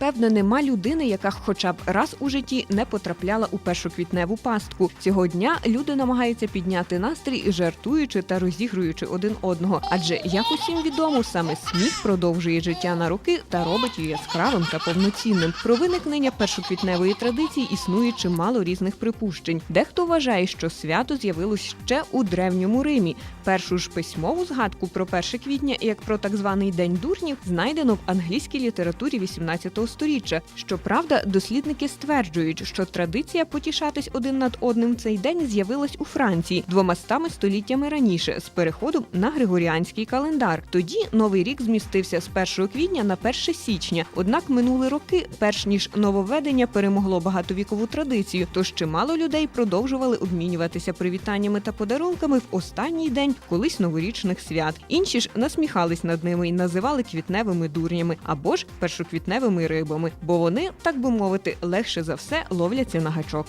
Певне, нема людини, яка хоча б раз у житті не потрапляла у першоквітневу пастку. Цього дня люди намагаються підняти настрій, жартуючи та розігруючи один одного. Адже як усім відомо, саме сміх продовжує життя на роки та робить її яскравим та повноцінним. Про виникнення першоквітневої традиції існує чимало різних припущень. Дехто вважає, що свято з'явилось ще у древньому Римі. Першу ж письмову згадку про 1 квітня, як про так званий день дурнів, знайдено в англійській літературі 18 сторіччя. Щоправда, дослідники стверджують, що традиція потішатись один над одним в цей день з'явилась у Франції двомастами століттями раніше з переходом на григоріанський календар. Тоді новий рік змістився з 1 квітня на 1 січня. Однак минули роки, перш ніж нововведення перемогло багатовікову традицію, тож чимало людей продовжували обмінюватися привітаннями та подарунками в останній день колись новорічних свят. Інші ж насміхались над ними і називали квітневими дурнями або ж першоквітневими рибами, бо вони, так би мовити, легше за все ловляться на гачок.